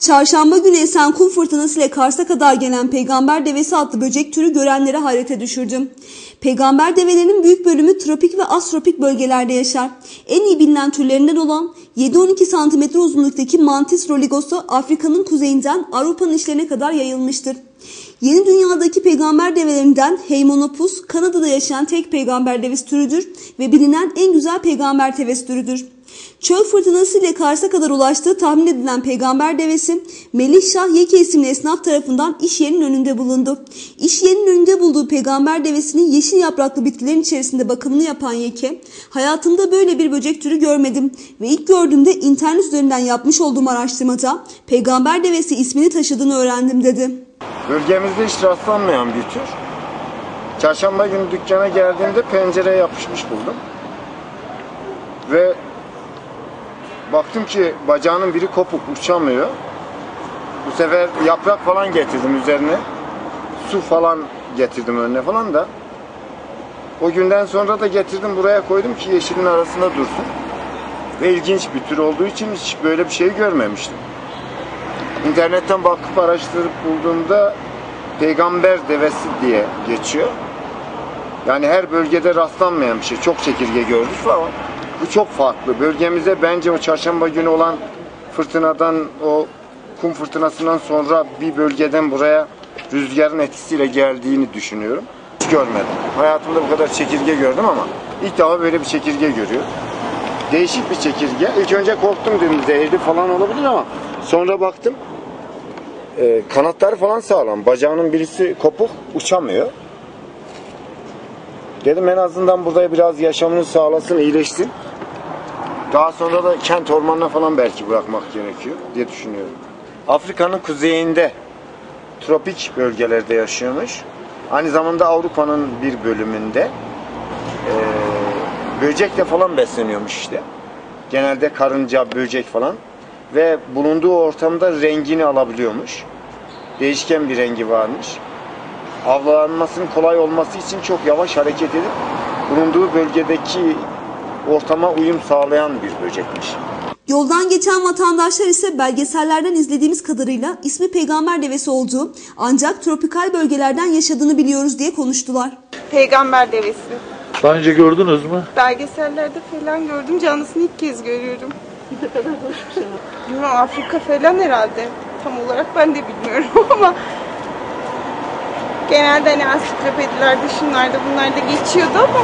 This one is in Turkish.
Çarşamba günü esen kum fırtınası ile Kars'a kadar gelen peygamber devesi adlı böcek türü görenleri hayrete düşürdü. Peygamber develerinin büyük bölümü tropik ve astropik bölgelerde yaşar. En iyi bilinen türlerinden olan 7-12 cm uzunluktaki Mantis roligosu Afrika'nın kuzeyinden Avrupa'nın işlerine kadar yayılmıştır. Yeni dünyadaki peygamber develerinden Heymonopus, Kanada'da yaşayan tek peygamber devesi türüdür ve bilinen en güzel peygamber tevesi türüdür. Çöl fırtınası ile Kars'a kadar ulaştığı tahmin edilen peygamber devesi Melih Şah Yeke isimli esnaf tarafından iş yerinin önünde bulundu. İş yerinin önünde bulduğu peygamber devesinin yeşil yapraklı bitkilerin içerisinde bakımını yapan Yeke, hayatımda böyle bir böcek türü görmedim ve ilk gördüğümde internet üzerinden yapmış olduğum araştırmada peygamber devesi ismini taşıdığını öğrendim dedi. Bölgemizde hiç rastlanmayan bir tür. Çarşamba günü dükkana geldiğimde pencereye yapışmış buldum. Ve baktım ki bacağının biri kopuk uçamıyor. Bu sefer yaprak falan getirdim üzerine. Su falan getirdim önüne falan da. O günden sonra da getirdim buraya koydum ki yeşilin arasında dursun. Ve ilginç bir tür olduğu için hiç böyle bir şey görmemiştim. İnternetten bakıp araştırıp bulduğumda peygamber devesi diye geçiyor. Yani her bölgede rastlanmayan bir şey. Çok çekirge gördük ama bu çok farklı. Bölgemize bence o çarşamba günü olan fırtınadan, o kum fırtınasından sonra bir bölgeden buraya rüzgarın etkisiyle geldiğini düşünüyorum. Hiç görmedim. Hayatımda bu kadar çekirge gördüm ama ilk defa böyle bir çekirge görüyor. Değişik bir çekirge. İlk önce korktum dedim zehirli falan olabilir ama sonra baktım e, kanatları falan sağlam. Bacağının birisi kopuk uçamıyor. Dedim en azından burada biraz yaşamını sağlasın, iyileşsin. Daha sonra da kent ormanına falan belki bırakmak gerekiyor diye düşünüyorum. Afrika'nın kuzeyinde tropik bölgelerde yaşıyormuş. Aynı zamanda Avrupa'nın bir bölümünde e, böcekle falan besleniyormuş işte. Genelde karınca, böcek falan ve bulunduğu ortamda rengini alabiliyormuş. Değişken bir rengi varmış. Avlanmasının kolay olması için çok yavaş hareket edip bulunduğu bölgedeki ortama uyum sağlayan bir böcekmiş. Yoldan geçen vatandaşlar ise belgesellerden izlediğimiz kadarıyla ismi peygamber devesi olduğu ancak tropikal bölgelerden yaşadığını biliyoruz diye konuştular. Peygamber devesi. Daha önce gördünüz mü? Belgesellerde falan gördüm. Canlısını ilk kez görüyorum. Ne kadar hoş bir şey. Bilmiyorum Afrika falan herhalde. Tam olarak ben de bilmiyorum ama genelde hani ansiklopedilerde şunlarda bunlarda geçiyordu ama